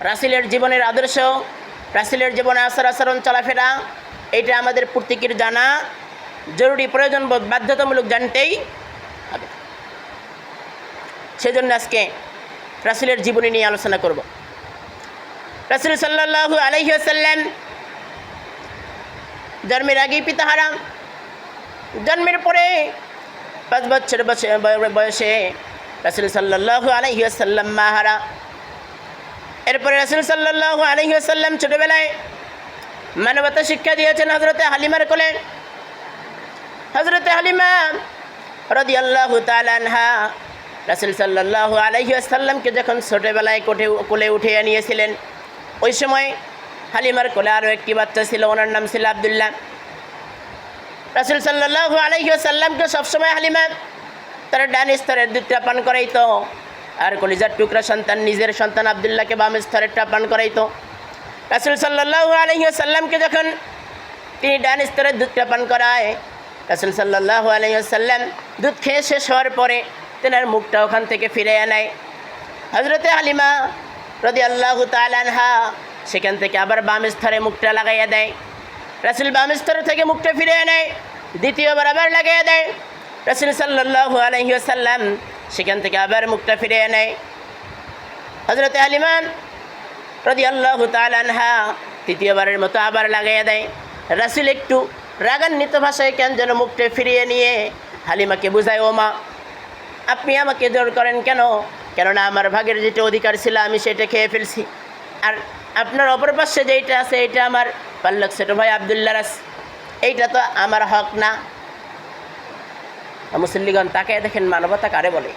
রাসিলের জীবনের আদর্শ, রাসিলের জীবনে আচার আচরণ, চলাফেরা এটা আমাদের প্রত্যেকের জানা। জরুরি প্রয়োজন বোধ বাধ্যতামূলক জানতেই হবে। সেজন্য আজকে রাসিলের জীবনী নিয়ে আলোচনা করব। রাসুল সাল্লাহু আলহিহাসাল্লাম জন্মের আগেই পিতা হারাম। জন্মের পরে পাঁচ বছর বয়সে রাসুল সাল্লাহু আলহিহাসাল্লাম মা হারা। এরপরে রাসুল সাল্লাহু আলহিহাসাল্লাম ছোটোবেলায় মানবতা শিক্ষা দিয়েছেন হজরতে হালিমার কোলে। হজরতে হালিমা রদি আল্লাহ তালানহা রাসুল সাল্লাহু আলহিহাসাল্লামকে যখন ছোটোবেলায় কোঠে কোলে উঠিয়ে নিয়েছিলেন, ওই সময় হালিমার কোলে আরও একটি বাচ্চা ছিল, ওনার নাম ছিল আবদুল্লাহ। রাসুল সাল্লাহু আলহিহাসাল্লামকে সবসময় হালিমা তার ডান স্তরের দুধটা পান করাইতো। আর কলিজার টুকরা সন্তান নিজের সন্তান আবদুল্লাহকে বাম স্তরেরটা পান করাইতো। রাসুল সাল্লাহু আলহিহাসাল্লামকে যখন তিনি ডান স্তরের দুধটা পান করায়, রাসুল সাল্লাহু আলহিহাসাল্লাম দুধ খেয়ে শেষ হওয়ার পরে তেনার মুখটা ওখান থেকে ফিরে আনায় হজরতে হালিমা রদি আল্লাহ তালানহা সেখান থেকে আবার বাম স্তরে মুখটা লাগাইয়া দেয়। রাসুল বাম স্তর থেকে মুখটা ফিরে নেয়, দ্বিতীয়বার আবার লাগাইয়া দেয়। রাসুল সাল্লাহু আলহিহাসাল্লাম সেখান থেকে আবার মুখটা ফিরে নেয় হজরতে হালিমান রদি আল্লাহ তালানহা তৃতীয়বারের মতো আবার লাগাইয়া দেয়। রাসুল একটু রাগান্বিত ভাষায় কেন যেন মুখটা ফিরিয়ে নিয়ে হালিমাকে বুঝায়, ও মা, আপনি আমাকে জোর করেন কেন? কেননা আমার ভাগের যেটা অধিকার ছিল আমি সেটা খেয়ে ফেলছি। আর আপনার অপর পাশে যেইটা আছে, এইটা আমার পাল্লক ছোট ভাই আবদুল্লা রাস। এইটা তো আমার হক না। মুসল্লিগণ তাকে দেখেন, মানবতা কারে বলে?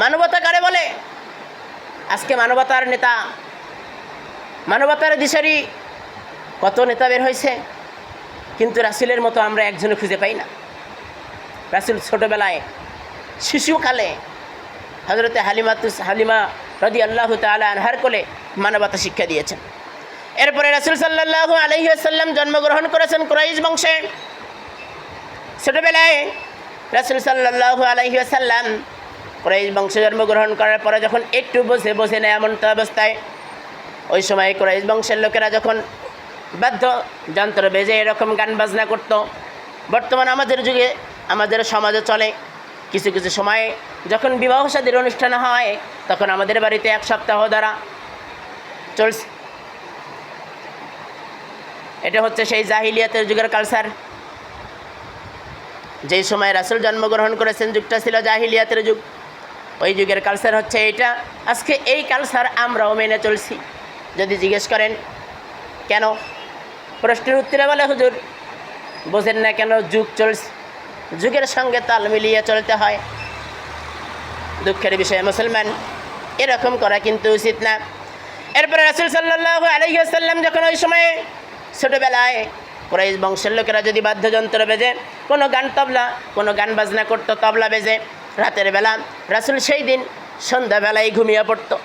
মানবতা কারে বলে? আজকে মানবতার নেতা, মানবতার দিশারি কত নেতা বের হয়েছে? কিন্তু রাসুলের মতো আমরা একজনে খুঁজে পাই না। রাসুল ছোটোবেলায়, শিশুকালে হজরতে হালিমাতু হালিমা রদি আল্লাহ তালা আনহার কোলে মানবতা শিক্ষা দিয়েছেন। এরপরে রাসুল সাল্লাহ আলহিহাসাল্লাম জন্মগ্রহণ করেছেন কুরাইশ বংশে। ছোটোবেলায় রাসুল সাল্লাহ আলহিহাসাল্লাম কুরাইশ বংশে জন্মগ্রহণ করার পরে যখন একটু বসে বসে নেয় এমন অবস্থায়, ওই সময় কুরাইশ বংশের লোকেরা যখন বাধ্য যন্ত্র বেজে এরকম গান বাজনা করত। বর্তমান আমাদের যুগে, আমাদের সমাজে চলে। কিছু কিছু সময়ে যখন বিবাহ সাদীর অনুষ্ঠান হয়, তখন আমাদের বাড়িতে এক সপ্তাহ দ্বারা চলছে। এটা হচ্ছে সেই জাহিলিয়াতের যুগের কালচার যেই সময় রাসুল জন্মগ্রহণ করেছেন, যুগটা ছিল জাহিলিয়াতের যুগ। ওই যুগের কালচার হচ্ছে এইটা। আজকে এই কালচার আমরাও মেনে চলছি। যদি জিজ্ঞেস করেন, কেন? প্রশ্নের উত্তরে বলে, হুজুর, বোঝেন না কেন যুগ চলছে। যুগের সঙ্গে তাল মিলিয়ে চলতে হয়। দুঃখের বিষয়ে, মুসলমান, এরকম করা কিন্তু উচিত না। এরপরে রাসুল সাল্লাহ আলহিহাসাল্লাম যখন ওই সময়ে ছোটোবেলায় কুরাইশ বংশের লোকেরা যদি বাদ্যযন্ত্র বেজে, কোনো গান তবলা, কোনো গান বাজনা করতো, তবলা বেজে, রাতের বেলা রাসুল সেই দিন সন্ধ্যাবেলায় ঘুমিয়ে পড়তো।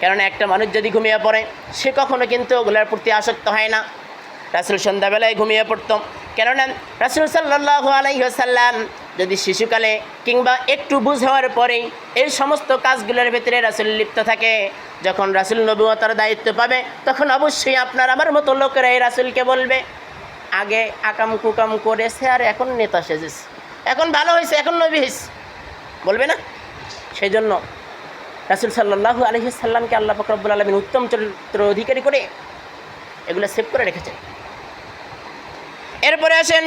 কেননা একটা মানুষ যদি ঘুমিয়ে পড়ে, সে কখনো কিন্তু ওগুলোর প্রতি আসক্ত হয় না। রাসুল সন্ধ্যাবেলায় ঘুমিয়ে পড়তো। কেননা রাসুল সাল্লাহ আলাইসাল্লাম যদি শিশুকালে কিংবা একটু বুঝ হওয়ার পরেই এই সমস্ত কাজগুলোর ভেতরে রাসুল লিপ্ত থাকে, যখন রাসুল নবুয়তার দায়িত্ব পাবে, তখন অবশ্যই আপনার আমার মতো লোকেরা এই রাসুলকে বলবে, আগে আকাম কুকাম করেছে আর এখন নেতা সেজেছে। এখন ভালো হয়েছে, এখন নবী হয়েছে। বলবে না? সেই জন্য রাসুল সাল্লাহু আলহিসাল্লামকে আল্লাহ ফকরবুল আলমিন উত্তম চরিত্র অধিকারী করে এগুলো সেভ করে রেখেছেন। এরপরে আসেন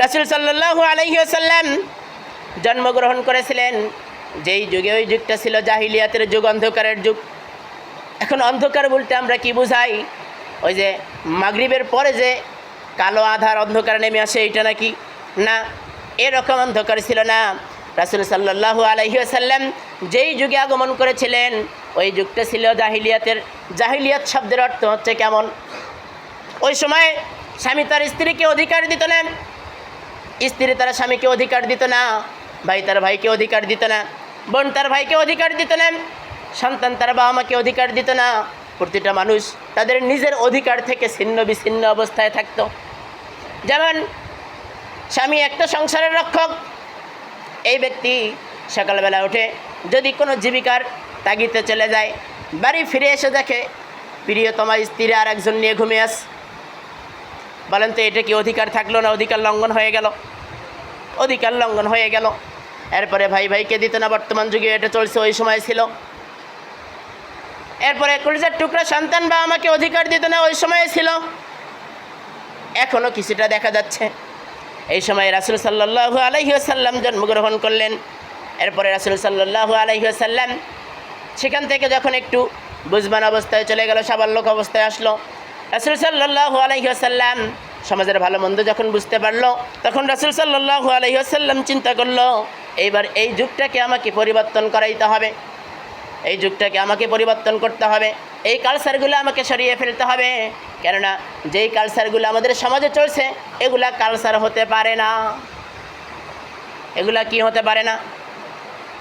রাসুল সাল্লাহু আলহিসাল্লাম জন্মগ্রহণ করেছিলেন। যেই যুগে ওই যুগটা ছিল জাহিলিয়াতের যুগ, অন্ধকারের যুগ। এখন অন্ধকার বলতে আমরা কি বুঝাই? ওই যে মাগরিবের পরে যে কালো আধার অন্ধকার নেমে আসে, এইটা নাকি? না, এরকম অন্ধকার ছিল না। রাসুল সাল্লাহু আলহিসাল্লাম যেই যুগে আগমন করেছিলেন, ওই যুগটা ছিল জাহিলিয়াতের। জাহিলিয়াত শব্দের অর্থ হচ্ছে কেমন? ওই সময় স্বামী তার স্ত্রীকে অধিকার দিত না। স্ত্রী তার স্বামীকে অধিকার দিত না, ভাই তার ভাইকে অধিকার দিত না, বোন তার ভাইকে অধিকার দিত না, সন্তান তার বাবা মাকে অধিকার দিত না। প্রতিটা মানুষ তাদের নিজের অধিকার থেকে ছিন্ন বিচ্ছিন্ন অবস্থায় থাকত। যেমন স্বামী একটা সংসারের রক্ষক, এই ব্যক্তি সকালবেলা উঠে যদি কোনো জীবিকার তাগিতে চলে যায়, বাড়ি ফিরে এসে দেখে, প্রিয়তমা স্ত্রী আর একজন নিয়ে ঘুমিয়ে আস বলেন তো, এটা কি অধিকার থাকল না অধিকার লঙ্ঘন হয়ে গেল? অধিকার লঙ্ঘন হয়ে গেল। এরপরে ভাই ভাইকে দিত না, বর্তমান যুগে এটা চলছে, ওই সময় ছিল। এরপরে কলিজার টুকরা, সন্তান বা আমাকে অধিকার দিত না, ওই সময়ে ছিল। এখনও কিছুটা দেখা যাচ্ছে। এই সময় রাসুল সাল্লাহু আলহিহাসাল্লাম জন্মগ্রহণ করলেন। এরপরে রাসুল সাল্লাহু আলহিহাসাল্লাম সেখান থেকে যখন একটু বুঝবান অবস্থায় চলে গেল সাবাল্যক অবস্থায় আসলো। রাসুল সাল্লাহু আলহিহাসাল্লাম সমাজের ভালো মন্দ যখন বুঝতে পারল, তখন রাসুল সাল্লাহু আলহিহাসাল্লাম চিন্তা করল, এইবার এই যুগটাকে আমাকে পরিবর্তন করাইতে হবে। এই যুগটাকে আমাকে পরিবর্তন করতে হবে। এই কালচারগুলো আমাকে সরিয়ে ফেলতে হবে। কেননা, যেই কালচারগুলো আমাদের সমাজে চলছে, এগুলা কালচার হতে পারে না। এগুলা কি হতে পারে না?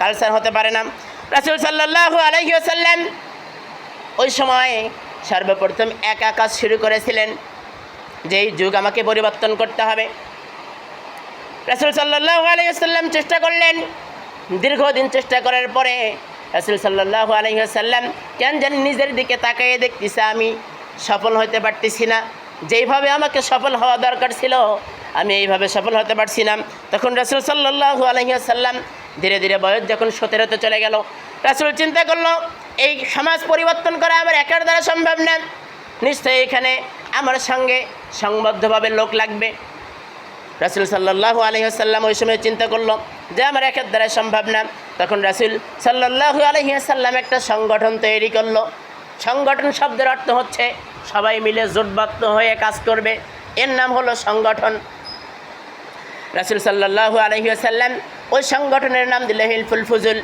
কালচার হতে পারে না। রাসুল সাল্লাহ আলহিউসাল্লাম ওই সময় সর্বপ্রথম একা কাজ শুরু করেছিলেন, যেই যুগ আমাকে পরিবর্তন করতে হবে। রাসুল সাল্লাহ আলহিউসাল্লাম চেষ্টা করলেন। দীর্ঘদিন চেষ্টা করার পরে রাসুল সাল্লাহ আলহিহাসাল্লাম কেন জানি নিজের দিকে তাকাইয়ে দেখতেছে, আমি সফল হতে পারতেছি না। যেইভাবে আমাকে সফল হওয়া দরকার ছিল, আমি এইভাবে সফল হতে পারছি না। তখন রাসুল সাল্লাহ আলহিহাসাল্লাম ধীরে ধীরে বয়স যখন সতেরোতে চলে গেল, রাসুল চিন্তা করল এই সমাজ পরিবর্তন করা আমার একার দ্বারা সম্ভব না। নিশ্চয়ই এখানে আমার সঙ্গে সংবদ্ধভাবে লোক লাগবে। রাসুল সাল্লাহ আলহিহাসাল্লাম ওই সময় চিন্তা করল যে আমার একের দ্বারা সম্ভব না। তখন রাসুল সাল্লাহ আলহিহাসাল্লাম একটা সংগঠন তৈরি করল। সংগঠন শব্দের অর্থ হচ্ছে সবাই মিলে জোটবদ্ধ হয়ে কাজ করবে। এর নাম হলো সংগঠন। রাসুল সাল্লাহ আলহিহাসাল্লাম ওই সংগঠনের নাম দিলে হিলফুল ফুজুল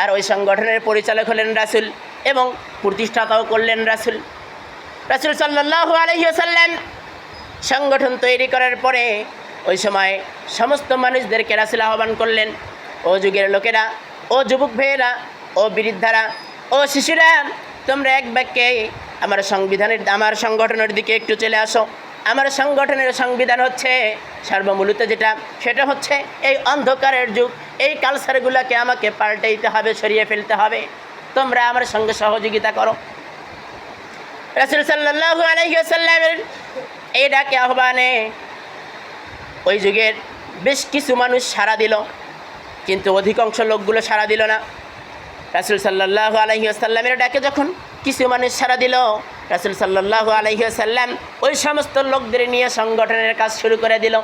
আর ওই সংগঠনের পরিচালক হলেন রাসুল এবং প্রতিষ্ঠাতাও করলেন রাসুল। রাসুল সাল্লাহ আলহিহাসাল্লাম সংগঠন তৈরি করার পরে ওই সময় সমস্ত মানুষদেরকে রাসুল আহ্বান করলেন, ও যুগের লোকেরা, ও যুবক ভাইয়েরা, ও বৃদ্ধারা, ও শিশুরা, তোমরা এক বাক্যে আমার সংবিধানের, আমার সংগঠনের দিকে একটু চলে আসো। আমার সংগঠনের সংবিধান হচ্ছে সর্বমূলত যেটা, সেটা হচ্ছে এই অন্ধকারের যুগ, এই কালচারগুলোকে আমাকে পাল্টাইতে হবে, সরিয়ে ফেলতে হবে। তোমরা আমার সঙ্গে সহযোগিতা করো। রাসুল সাল্লাহ আলহিসাল্লামের এই ডাকে আহ্বানে ওই যুগের বেশ কিছু মানুষ সাড়া দিল, কিন্তু অধিকাংশ লোকগুলো সাড়া দিল না। রাসুল সাল্লাহ আলহিউসাল্লামের ডাকে যখন কিছু মানুষ সাড়া দিল, রাসুল সাল্লাহ আলহিউসাল্লাম ওই সমস্ত লোকদের নিয়ে সংগঠনের কাজ শুরু করে দিল।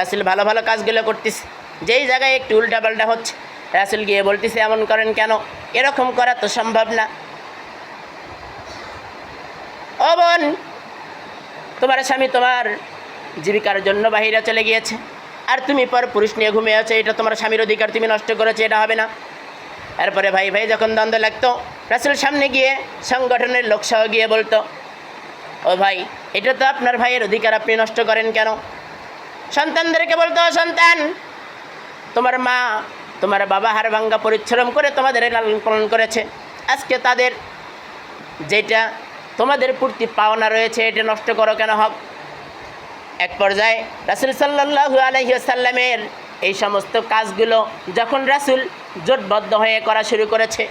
রাসুল ভালো ভালো কাজগুলো করতেছে। যেই জায়গায় একটু উল্টাপাল্টা হচ্ছে, রাসুল গিয়ে বলতেছে, এমন করেন কেন? এরকম করা তো সম্ভব না। ও বোন, তোমার স্বামী তোমার জীবিকার জন্য বাহিরে চলে গিয়েছে। আর তুমি পর পুরুষ নিয়ে ঘুমিয়ে আছো, এটা তোমার স্বামীর অধিকার, তুমি নষ্ট করেছ, এটা হবে না। এরপরে ভাই ভাই যখন দ্বন্দ্ব লাগতো রাসুল সামনে গিয়ে সংগঠনের লোকসহ গিয়ে বলতো, ও ভাই, এটা তো আপনার ভাইয়ের অধিকার, আপনি নষ্ট করেন কেন? সন্তানদেরকে বলতো, সন্তান, তোমার মা, তোমার বাবা হার ভাঙ্গা পরিশ্রম করে তোমাদের লালন পালন করেছে। আজকে তাদের যেটা তোমাদের পূর্তি পাওনা রয়েছে, এটা নষ্ট করো কেন হক এক পর্যায়ে রাসুল সাল্লাহু আলহিসাল্লামের এই সমস্ত কাজগুলো যখন রাসুল জোটবদ্ধ হয়ে করা শুরু করেছে,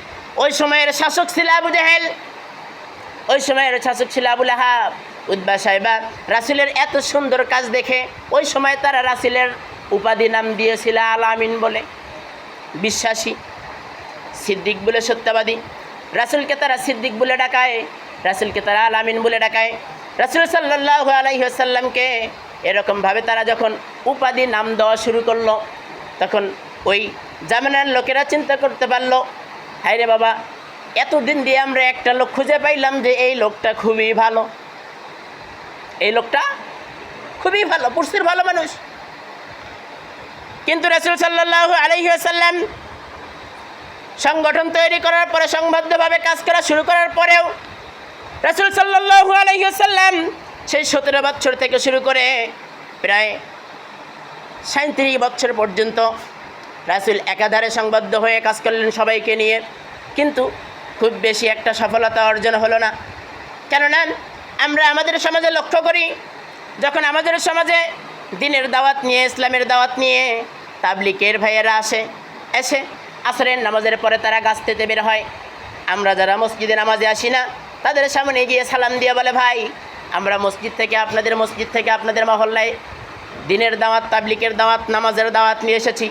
ওই সময়ের শাসক ছিল আবু জাহেল। ওই সময়ের শাসক ছিল আবুল আহাব উদ্বা সাহেবা, রাসুলের এত সুন্দর কাজ দেখে ওই সময় তারা রাসুলের উপাধি নাম দিয়েছিল আল আমিন বলে। বিশ্বাসী, সিদ্দিক বলে সত্যবাদী। রাসুলকে তারা সিদ্দিক বলে ডাকায়, রাসুলকে তারা আল আমিন বলে ডাকায়। রাসুল সাল্লাহ আলাইসাল্লামকে এরকমভাবে তারা যখন উপাধি নাম দেওয়া শুরু করল, তখন ওই জামানার লোকেরা চিন্তা করতে পারল, হায় রে বাবা, এতদিন দিয়ে আমরা একটা লোক খুঁজে পাইলাম যে এই লোকটা খুবই ভালো। এই লোকটা খুবই ভালো, পুরুষের ভালো মানুষ। কিন্তু রাসুল সাল্লাহ আলহিহাসাল্লাম সংগঠন তৈরি করার পরে সংবদ্ধভাবে কাজ করা শুরু করার পরেও রাসুল সাল্লাহ আলহিহাসাল্লাম সেই সতেরো বছর থেকে শুরু করে প্রায় সাঁত্রিশ বছর পর্যন্ত রাসুল একাধারে সংবদ্ধ হয়ে কাজ করলেন সবাইকে নিয়ে। কিন্তু খুব বেশি একটা সফলতা অর্জন হলো না। কেননা আমরা আমাদের সমাজে লক্ষ্য করি, যখন আমাদের সমাজে দিনের দাওয়াত নিয়ে, ইসলামের দাওয়াত নিয়ে তাবলিকের ভাইয়েরা আসে, এসে আসরের নামাজের পরে তারা গাছতেতে বের হয়। আমরা যারা মসজিদে নামাজে আসি না, তাদের সামনে গিয়ে সালাম দিয়ে বলে, ভাই আমরা মসজিদ থেকে আপনাদের মসজিদ থেকে আপনাদের মহল্লায় দিনের দাওয়াত, তাবলিকের দাওয়াত, নামাজের দাওয়াত নিয়ে এসেছি।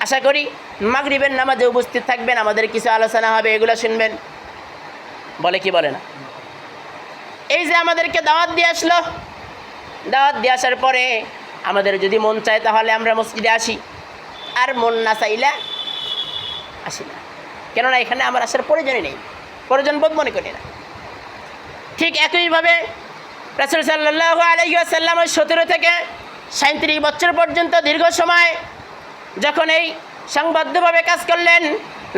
আশা করি মাগরিবের নামাজে উপস্থিত থাকবেন, আমাদের কিছু আলোচনা হবে, এগুলো শুনবেন। বলে কি বলে না? এই যে আমাদেরকে দাওয়াত দিয়ে আসলো। দাওয়াত দিয়ে আসার পরে আমাদের যদি মন চায় তাহলে আমরা মসজিদে আসি। আর মন না চাইলে আসি না। কেননা এখানে আমার আসার প্রয়োজনই নেই। প্রয়োজন বোধ মনে করি না। ঠিক একইভাবে রাসুল সাল্লাহ ওই সতেরো থেকে সাঁত্রিশ বছর পর্যন্ত দীর্ঘ সময় যখন এই সংবদ্ধভাবে কাজ করলেন,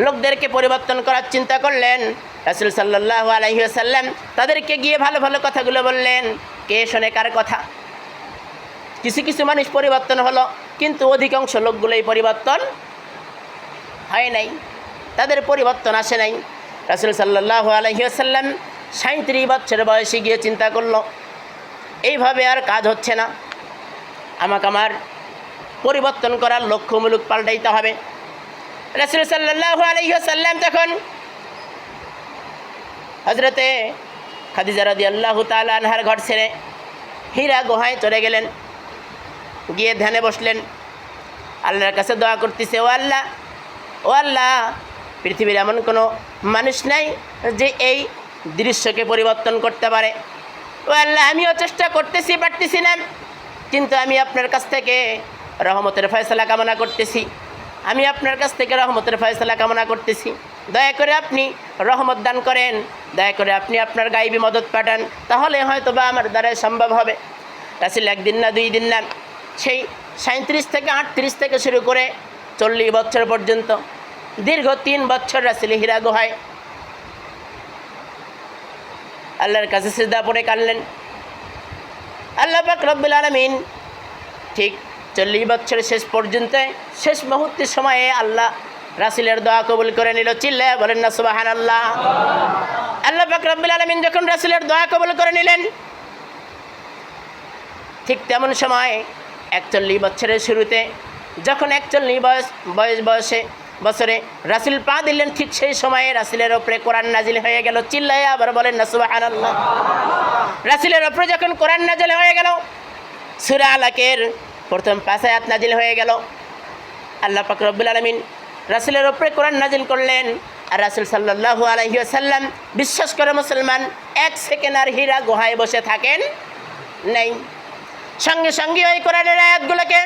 লোকদেরকে পরিবর্তন করার চিন্তা করলেন, রাসুল সাল্লাহ আলহিহাসাল্লাম তাদেরকে গিয়ে ভালো ভালো কথাগুলো বললেন, কে শোনে কার কথা? কিছু কিছু মানুষ পরিবর্তন হলো, কিন্তু অধিকাংশ লোকগুলোই পরিবর্তন হয় নাই, তাদের পরিবর্তন আসে নাই। রাসুল সাল্লাহ আলহিহাসাল্লাম সাঁত্রিশ বছর বয়সে গিয়ে চিন্তা করল এইভাবে আর কাজ হচ্ছে না। আমাকে আমার পরিবর্তন করার লক্ষ্যমূলক পাল্টাইতে হবে। রসুল সাল্লাহ আলহিহাসাল্লাম তখন হজরতে খাদিজা রদি আল্লাহ তালহার ঘর ছেড়ে হীরা গুহায় চলে গেলেন। গিয়ে ধ্যানে বসলেন। আল্লাহর কাছে দোয়া করতেছে, ও আল্লাহ ও আল্লাহ, পৃথিবীর এমন কোনো মানুষ নাই যে এই দৃশ্যকে পরিবর্তন করতে পারে। ও আল্লাহ, আমিও চেষ্টা করতেছি, পারতেছি না। কিন্তু আমি আপনার কাছ থেকে রহমতের ফয়সলা কামনা করতেছি। আমি আপনার কাছ থেকে রহমতের ফয়সলা কামনা করতেছি। দয়া করে আপনি রহমত দান করেন, দয়া করে আপনি আপনার গাইবি মদত পাঠান, তাহলে হয়তো বা আমার দ্বারাই সম্ভব হবে। রাসিল একদিন না, দুই দিন না, সেই সাঁত্রিশ থেকে আটত্রিশ থেকে শুরু করে চল্লিশ বছর পর্যন্ত, দীর্ঘ তিন বছর রাসিল হীরা গুহায় আল্লাহর কাছে সিদ্ধা পড়ে কানলেন আল্লাহ পাক রব্বুল আলমিন ঠিক চল্লিশ বছরের শেষ পর্যন্ত, শেষ মুহূর্তের সময়ে আল্লাহ রাসিলের দোয়া কবুল করে নিল। চিল্লে বলেন না সুবাহান আল্লাহ আল্লাহ পাক রব্বুল আলমিন যখন রাসিলের দোয়া কবুল করে নিলেন, ঠিক তেমন সময় একচল্লিশ বছরের শুরুতে, যখন একচল্লিশ বয়স বয়স বয়সে বছরে রাসিল পা দিলেন, ঠিক সেই সময়ে রাসিলের ওপরে কোরআন নাজিল হয়ে গেল। চিল্লায় আবার বলেন না সুবাহান রাসিলের ওপরে যখন কোরআন নাজিল হয়ে গেল, সুরা আলাকের প্রথম পাঁচ আয়াত নাজিল হয়ে গেল। আল্লাহ পাক রব্বুল আলমিন রাসুলের ওপরে কোরআন নাজিল করলেন আর রাসুল সাল্লাহু আলহিউসাল্লাম বিশ্বাস করে মুসলমান এক সেকেন্ড আর হীরা গুহায় বসে থাকেন নেই। সঙ্গে সঙ্গে ওই কোরআনের আয়াতগুলোকে,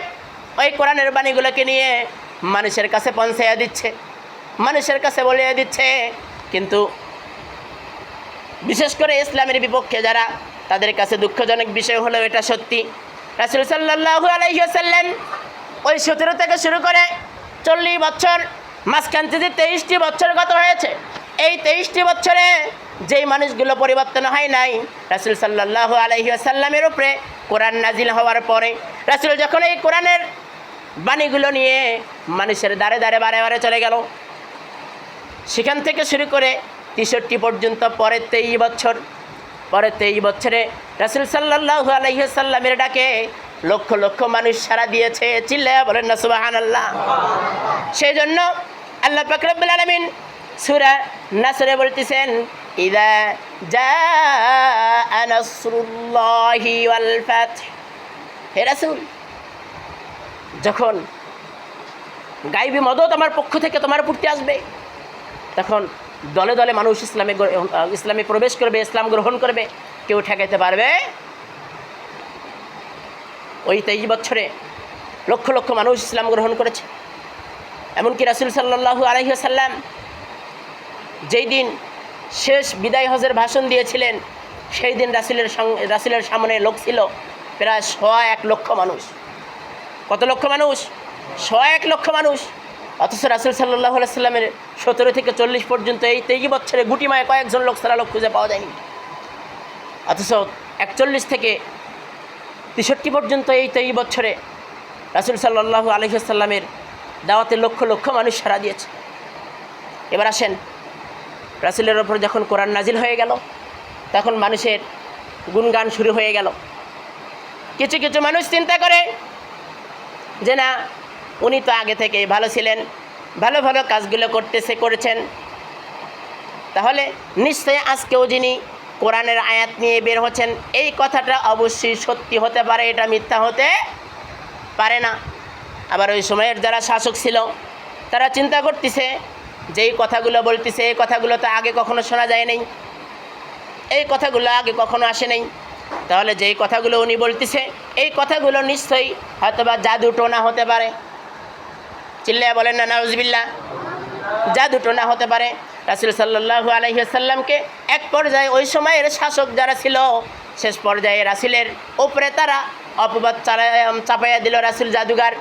ওই কোরআনের বাণীগুলোকে নিয়ে মানুষের কাছে পৌঁছাইয়া দিচ্ছে, মানুষের কাছে বলিয়ে দিচ্ছে। কিন্তু বিশেষ করে ইসলামের বিপক্ষে যারা তাদের কাছে দুঃখজনক বিষয় হলো এটা সত্যি। রাসুল সাল্লাহু আলহিহাসাল্লাম ওই সতেরো থেকে শুরু করে চল্লিশ বছর, মাঝখান থেকে তেইশটি বছর গত হয়েছে। এই তেইশটি বছরে যেই মানুষগুলো পরিবর্তন হয় নাই, রাসুল সাল্লাহ আলহিহাসাল্লামের উপরে কোরআন নাজিল হওয়ার পরে, রাসুল যখন এই কোরআনের বাণীগুলো নিয়ে মানুষের দ্বারে দ্বারে বারে বারে চলে গেল। সেখান থেকে শুরু করে তেষট্টি পর্যন্ত, পরের তেইশ বছর, পরের তেইশ বছরে রাসুল সাল্লাহ আলহিসাল্লামের ডাকে লক্ষ লক্ষ মানুষ সারা দিয়েছে চিল্লা বলেন না সুবাহান আল্লাহ সেই জন্য আল্লাহ ফকরবুল আলমিন সুরা নাসরে বলতেছেন, ইদা যা হে রাসূল যখন গাইবি মদত আমার পক্ষ থেকে তোমার পূর্তি আসবে, তখন দলে দলে মানুষ ইসলামে ইসলামে প্রবেশ করবে, ইসলাম গ্রহণ করবে, কেউ ঠেকাইতে পারবে। ওই তেইশ বছরে লক্ষ লক্ষ মানুষ ইসলাম গ্রহণ করেছে। এমনকি রাসুল সাল্লাহু আলহিহাসাল্লাম যেই দিন শেষ বিদায় হজের ভাষণ দিয়েছিলেন, সেই দিন রাসুলের রাসুলের সামনে লোক ছিল প্রায় শ এক লক্ষ মানুষ। কত লক্ষ মানুষ? এক লক্ষ মানুষ। অথচ রাসুল সাল্লাহ সাল্লামের সতেরো থেকে চল্লিশ পর্যন্ত এই তেইশ বছরে গুটিমায় কয়েকজন লোক সারা লোক খুঁজে পাওয়া যায়নি। অথচ একচল্লিশ থেকে তেষট্টি পর্যন্ত এই তেইশ বছরে রাসুল সাল্লাহু আলহিসাল্লামের দাওয়াতে লক্ষ লক্ষ মানুষ সারা দিয়েছে। এবার আসেন, রাসুলের ওপর যখন কোরআন নাজিল হয়ে গেল, তখন মানুষের গুণগান শুরু হয়ে গেল। কিছু কিছু মানুষ চিন্তা করে যে না, উনি তো আগে থেকেই ভালো ছিলেন, ভালো ভালো কাজগুলো করতেছে, করেছেন। তাহলে নিশ্চয়ই আজকেও যিনি কোরআনের আয়াত নিয়ে বের হচ্ছেন, এই কথাটা অবশ্যই সত্যি হতে পারে, এটা মিথ্যা হতে পারে না। আবার ওই সময়ের যারা শাসক ছিল, তারা চিন্তা করতেছে, যেই কথাগুলো বলতেছে, এই কথাগুলো তো আগে কখনো শোনা যায় নাই, এই কথাগুলো আগে কখনো আসে নাই। তাহলে যেই কথাগুলো উনি বলতেছে, এই কথাগুলো নিশ্চয়ই হয়তোবা জাদু টোনা হতে পারে। চিল্লায় বলেন না নাউজবিল্লা জাদু টোনা হতে পারে। রাসুল সাল্লাহু আলহিহাসাল্লামকে এক পর্যায়ে ওই সময়ের শাসক যারা ছিল, শেষ পর্যায়ে রাসুলের ওপরে তারা অপবাদ চাপাইয়া দিল রাসুল জাদুগার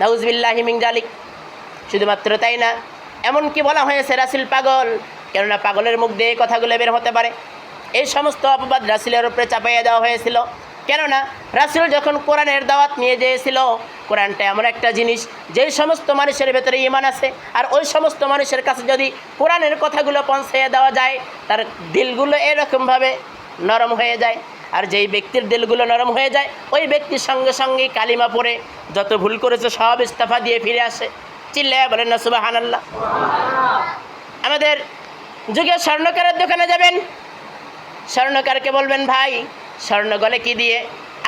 নাউজবিল্লাহ হিমিং জালিক শুধুমাত্র তাই না এমন কি বলা হয়েছে রাসুল পাগল, কেননা পাগলের মুখ দিয়ে কথাগুলো বের হতে পারে। এই সমস্ত অপবাদ রাসুলের উপরে চাপাইয়া দেওয়া হয়েছিল। কেননা রাসুল যখন কোরআনের দাওয়াত নিয়ে গিয়েছিল, কোরআনটা এমন একটা জিনিস যেই সমস্ত মানুষের ভেতরে ইমান আছে, আর ওই সমস্ত মানুষের কাছে যদি কোরআনের কথাগুলো পৌঁছাইয়া দেওয়া যায়, তার দিলগুলো এরকমভাবে নরম হয়ে যায়, আর যেই ব্যক্তির দিলগুলো নরম হয়ে যায়, ওই ব্যক্তির সঙ্গে সঙ্গে কালিমা পড়ে যত ভুল করেছে সব ইস্তফা দিয়ে ফিরে আসে। চিল্লায় বলেন, না সুবাহ আমাদের যুগে স্বর্ণকারের দোকানে যাবেন স্বর্ণকারকে বলবেন, ভাই, স্বর্ণ গলে কি দিয়ে?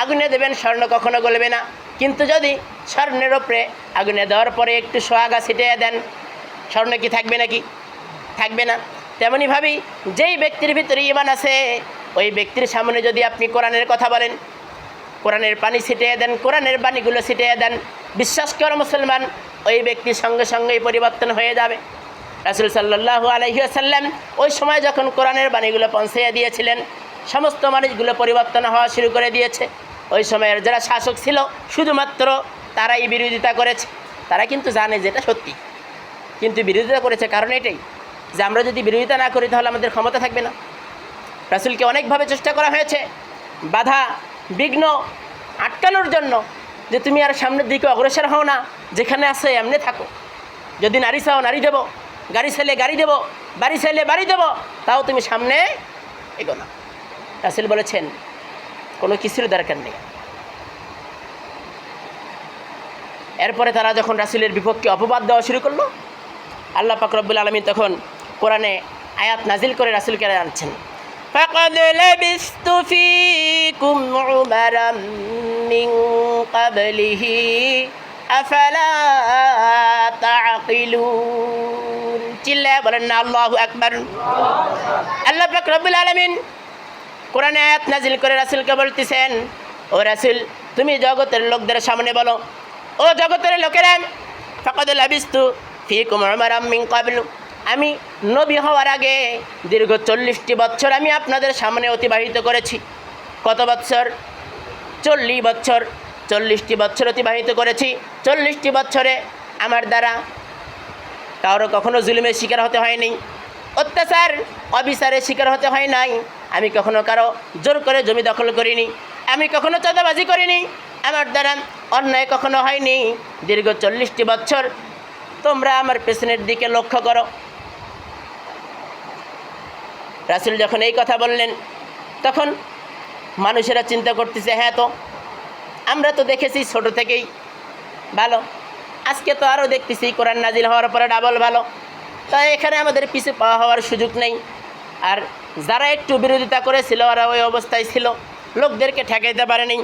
আগুনে দেবেন, স্বর্ণ কখনো গলবে না। কিন্তু যদি স্বর্ণের ওপরে আগুনে দেওয়ার পরে একটু সোয়াগা ছিটিয়ে দেন। স্বর্ণ কি থাকবে নাকি? থাকবে না। তেমনইভাবেই যেই ব্যক্তির ভিতরে ইমান আছে, ওই ব্যক্তির সামনে যদি আপনি কোরআনের কথা বলেন, কোরআনের পানি ছিটিয়ে দেন, কোরআনের বাণীগুলো ছিটিয়ে দেন, বিশ্বাস কর মুসলমান, ওই ব্যক্তির সঙ্গে সঙ্গেই পরিবর্তন হয়ে যাবে। রাসুল সাল্লাহ আলহিহাসাল্লাম ওই সময় যখন কোরআনের বাণীগুলো পৌঁছাইয়া দিয়েছিলেন, সমস্ত মানুষগুলো পরিবর্তন হওয়া শুরু করে দিয়েছে। ওই সময়ের যারা শাসক ছিল, শুধুমাত্র তারাই বিরোধিতা করেছে। তারা কিন্তু জানে যে এটা সত্যি। কিন্তু বিরোধিতা করেছে কারণ এটাই, যে আমরা যদি বিরোধিতা না করি তাহলে আমাদের ক্ষমতা থাকবে না। রাসুলকে অনেকভাবে চেষ্টা করা হয়েছে। বাধা, বিঘ্ন আটকানোর জন্য যে তুমি আর সামনের দিকে অগ্রসর হও না, যেখানে আছে এমনি থাকো। যদি নারী চাও নারী দেবো। গাড়ি চাইলে গাড়ি দেবো বাড়ি চাইলে বাড়ি দেবো তাও তুমি সামনে এগো না রাসুল বলেছেন কোনো কিছুর দরকার নেই এরপরে তারা যখন রাসুলের বিপক্ষে অপবাদ দেওয়া শুরু করলো আল্লাহ পাকরবুল আলমী তখন কোরআনে আয়াত নাজিল করে রাসুলকে আনছেন فقد لبثت فيكم عمرا من قبله আফালা তাআকিলুন চিল্লায় বলেন না আল্লাহু আকবার আল্লাহ পাক রব্বুল আলামিন কোরআনে আয়াত নাজিল করে রাসূলকে বলতেছেন, ও তুমি জগতের লোকদের সামনে বলো। ও জগতের লোকেরা আমি নবী হওয়ার আগে দীর্ঘ চল্লিশটি বছর আমি আপনাদের সামনে অতিবাহিত করেছি। কত বছর? চল্লিশ বছর। চল্লিশটি বছর অতিবাহিত করেছি। চল্লিশটি বছরে আমার দ্বারা কারও কখনো জুলুমের শিকার হতে হয়নি। অত্যাচার, অবিচারের শিকার হতে হয় নাই। আমি কখনো কারও জোর করে জমি দখল করিনি। আমি কখনো চাঁদাবাজি করিনি। আমার দ্বারা অন্যায় কখনো হয়নি। দীর্ঘ চল্লিশটি বছর তোমরা আমার পেছনের দিকে লক্ষ্য করো। রাসুল যখন এই কথা বললেন, তখন মানুষেরা চিন্তা করতেছে হ্যাঁ তো আমরা তো দেখেছি ছোট থেকেই। ভালো। আজকে তো আরও দেখতেছি, কোরআন নাজিল হওয়ার পরে ডাবল ভালো। তাই এখানে আমাদের পিছু পাওয়া হওয়ার সুযোগ নেই। আর যারা একটু বিরোধিতা করেছিল, ওরা ওই অবস্থায় ছিল। লোকদেরকে ঠেকাইতে পারেনি।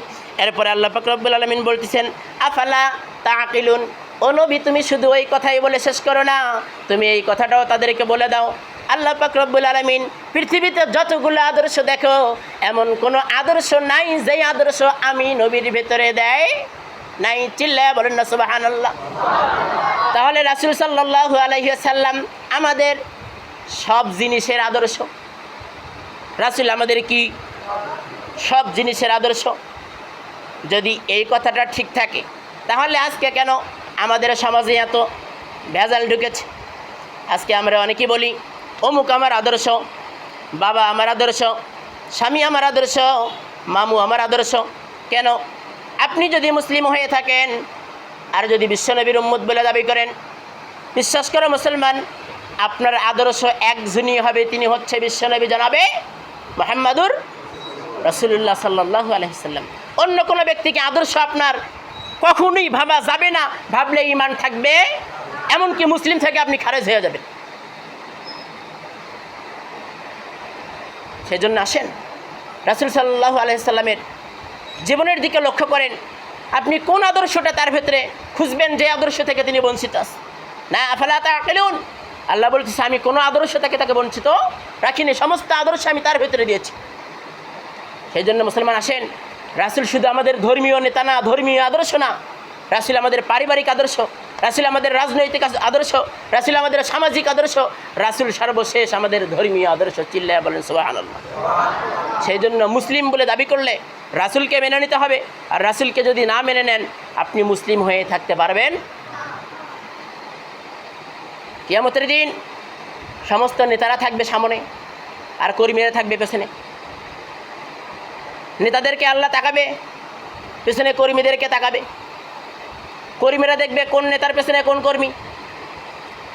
এরপরে আল্লাহ ফকরবুল আলমিন বলতেছেন, আফালা তা আকিলুন ও নবী, তুমি শুধু ওই কথাই বলে শেষ করো না। তুমি এই কথাটাও তাদেরকে বলে দাও। আল্লাহ পাক রব্বুল আলমিন পৃথিবীতে যতগুলো আদর্শ দেখো, এমন কোনো আদর্শ নাই যেই আদর্শ আমি নবীর ভেতরে দেয় নাই। চিল্লা বলেন না সুবাহান আল্লাহ তাহলে রাসুল সাল্লাহ আলহিসাল্লাম আমাদের সব জিনিসের আদর্শ। রাসুল আমাদের কি? সব জিনিসের আদর্শ। যদি এই কথাটা ঠিক থাকে, তাহলে আজকে কেন আমাদের সমাজে এত ভেজাল ঢুকেছে? আজকে আমরা অনেকেই বলি অমুক আমার আদর্শ, বাবা আমার আদর্শ, স্বামী আমার আদর্শ, মামু আমার আদর্শ। কেন? আপনি যদি মুসলিম হয়ে থাকেন, আর যদি বিশ্বনবীর উম্মত বলে দাবি করেন, বিশ্বাস করে মুসলমান, আপনার আদর্শ একজনই হবে, তিনি হচ্ছে বিশ্বনবী জানাবে মোহাম্মদুর রসুল্লাহ সাল্লাহ আলহিসাল্লাম অন্য কোনো ব্যক্তিকে আদর্শ আপনার কখনোই ভাবা যাবে না, ভাবলে ইমান থাকবে, এমনকি মুসলিম থেকে আপনি খারেজ হয়ে যাবেন। সেজন্য আসেন। রাসুল সাল্লাহ আলাইসাল্লামের জীবনের দিকে লক্ষ্য করেন, আপনি কোন আদর্শটা তার ভেতরে খুঁজবেন যে আদর্শ থেকে তিনি বঞ্চিত না, আফালা তা আকেলুন আল্লাহ বলতেছে, আমি কোনো আদর্শ থেকে তাকে বঞ্চিত রাখিনি, সমস্ত আদর্শ আমি তার ভেতরে দিয়েছি। সেই জন্য মুসলমান আসেন, রাসুল শুধু আমাদের ধর্মীয় নেতা না, ধর্মীয় আদর্শ না, রাসুল আমাদের পারিবারিক আদর্শ। রাসুল আমাদের রাজনৈতিক আদর্শ, রাসুল আমাদের সামাজিক আদর্শ, রাসুল সর্বশেষ আমাদের ধর্মীয় আদর্শ চিল্লায় বলেন সোহান আল্লাহ সেই জন্য মুসলিম বলে দাবি করলে রাসুলকে মেনে নিতে হবে, আর রাসুলকে যদি না মেনে নেন, আপনি মুসলিম হয়ে থাকতে পারবেন। কিয়ামতের দিন সমস্ত নেতারা থাকবে সামনে, আর কর্মীরা থাকবে পেছনে। নেতাদেরকে আল্লাহ তাকাবে, পেছনে কর্মীদেরকে তাকাবে। কর্মীরা দেখবে কোন নেতার পেছনে কোন কর্মী।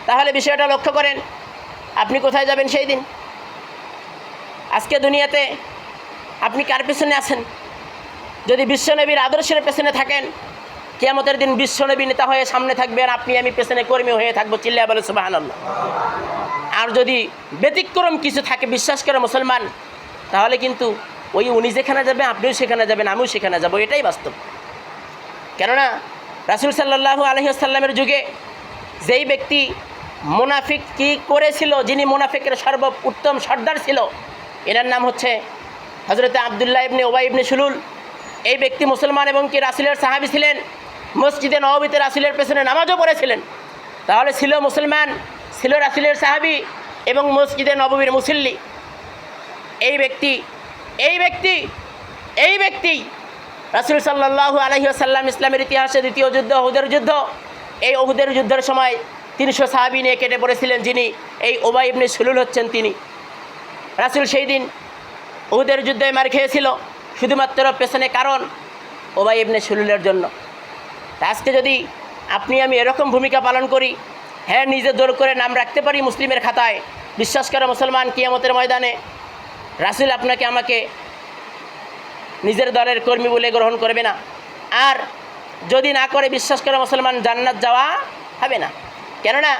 তাহলে বিষয়টা লক্ষ্য করেন, আপনি কোথায় যাবেন সেই দিন। আজকে দুনিয়াতে আপনি কার পেছনে আছেন? যদি বিশ্বনবীর আদর্শের পেছনে থাকেন, কিয়ামতের দিন বিশ্বনবী নেতা হয়ে সামনে থাকবেন, আপনি আমি পেছনে কর্মী হয়ে থাকব চিল্লা বলে সুবাহান আর যদি ব্যতিক্রম কিছু থাকে, বিশ্বাস করে মুসলমান, তাহলে কিন্তু ওই উনি যেখানে যাবে আপনিও সেখানে যাবেন, আমিও সেখানে যাব, এটাই বাস্তব। কেননা রাসুল সাল্লাহু আলহিহাসাল্লামের যুগে যেই ব্যক্তি মোনাফিক কি করেছিল, যিনি মোনাফিকের সর্ব উত্তম সর্দার ছিল, এনার নাম হচ্ছে হজরত আবদুল্লাহ ইবনে ওবাই ইবনে সুলুল। এই ব্যক্তি মুসলমান এবং কি রাসুলের সাহাবি ছিলেন, মসজিদে নবীতে রাসুলের পেছনে নামাজও পড়েছিলেন। তাহলে ছিল মুসলমান, ছিল রাসুলের সাহাবি এবং মসজিদে নববীর মুসল্লি। এই ব্যক্তি এই ব্যক্তি এই ব্যক্তি রাসুল সাল্লাহ আলহিহাসাল্লাম ইসলামের ইতিহাসে দ্বিতীয় যুদ্ধ ওহুদের যুদ্ধ। এই ওহুদের যুদ্ধের সময় তিনশো সাহাবি নিয়ে কেটে পড়েছিলেন যিনি, এই ওবাই ইবনে সুলুল হচ্ছেন তিনি। রাসুল সেই দিন ওহুদের যুদ্ধে মার খেয়েছিল, শুধুমাত্র পেছনে কারণ ওবাই ইবনে সুলুলের জন্য। আজকে যদি আপনি, আমি এরকম ভূমিকা পালন করি হ্যাঁ নিজে জোর করে নাম রাখতে পারি মুসলিমের খাতায়, বিশ্বাস করে মুসলমান কিয়ামতের ময়দানে, রাসুল আপনাকে আমাকে নিজের দলের কর্মী বলে গ্রহণ করবে না। আর যদি না করে, বিশ্বাস করে মুসলমান জান্নাত যাওয়া হবে না। কেননা,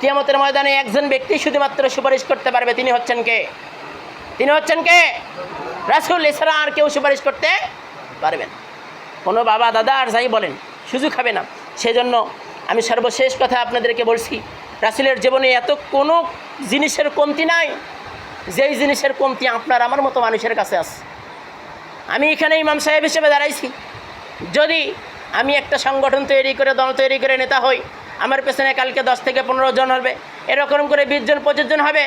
কিয়ামতের ময়দানে একজন ব্যক্তি শুধুমাত্র সুপারিশ করতে পারবে, তিনি হচ্ছেন কে? তিনি হচ্ছেন কে? রাসুল, এছাড়া আর কেউ সুপারিশ করতে পারবেন কোনো বাবা, দাদা আর যাই বলেন, সুযোগ হবে না। সেজন্য আমি সর্বশেষ কথা আপনাদেরকে বলছি, রাসুলের জীবনে এত কোনো জিনিসের কমতি নাই, যেই জিনিসের কমতি আপনার, আমার মতো মানুষের কাছে আছে। আমি এখানে ইমাম সাহেব হিসেবে দাঁড়াইছি। যদি আমি একটা সংগঠন তৈরি করে, দল তৈরি করে নেতা হই, আমার পেছনে কালকে দশ থেকে পনেরো জন হবে, এরকম করে বিশ জন, পঁচিশ জন হবে।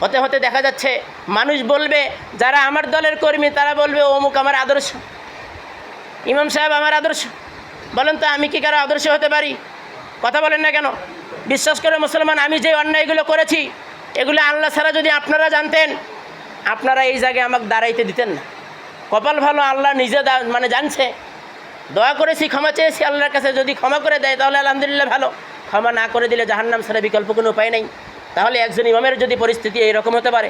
হতে হতে দেখা যাচ্ছে, মানুষ বলবে, যারা আমার দলের কর্মী, তারা বলবে, অমুক আমার আদর্শ। ইমাম সাহেব, আমার আদর্শ। বলেন তো, আমি কি কারও আদর্শ হতে পারি? কথা বলেন না কেন? বিশ্বাস করে মুসলমান, আমি যে অন্যায়গুলো করেছি, এগুলো আল্লাহ ছাড়া যদি আপনারা জানতেন, আপনারা এই জায়গায় আমাকে দাঁড়াইতে দিতেন না। কপাল ভালো, আল্লাহ নিজে মানে জানছে। দোয়া করেছি, ক্ষমা চেয়েছি, আল্লাহর কাছে যদি ক্ষমা করে দেয়, তাহলে আলহামদুলিল্লাহ ভালো। ক্ষমা না করে দিলে জাহান্নাম ছাড়া বিকল্প কোনো উপায় নেই। তাহলে একজন ইমামের যদি পরিস্থিতি এইরকম হতে পারে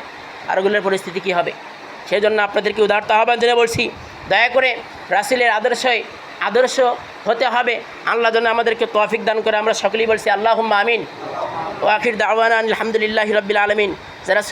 আরগুলোর পরিস্থিতি কী হবে? সেই জন্য আপনাদেরকে উদারত আহ্বান জানিয়ে বলছি, দয়া করে রাসিলের আদর্শই আদর্শ হতে হবে। আল্লাহ যেন আমাদেরকে তৌফিক দান করে। আমরা সকলেই বলছি আল্লাহ আমিন। ও আখির দাওয়ান আলহামদুলিল্লাহ রবিল আলমিন। যারা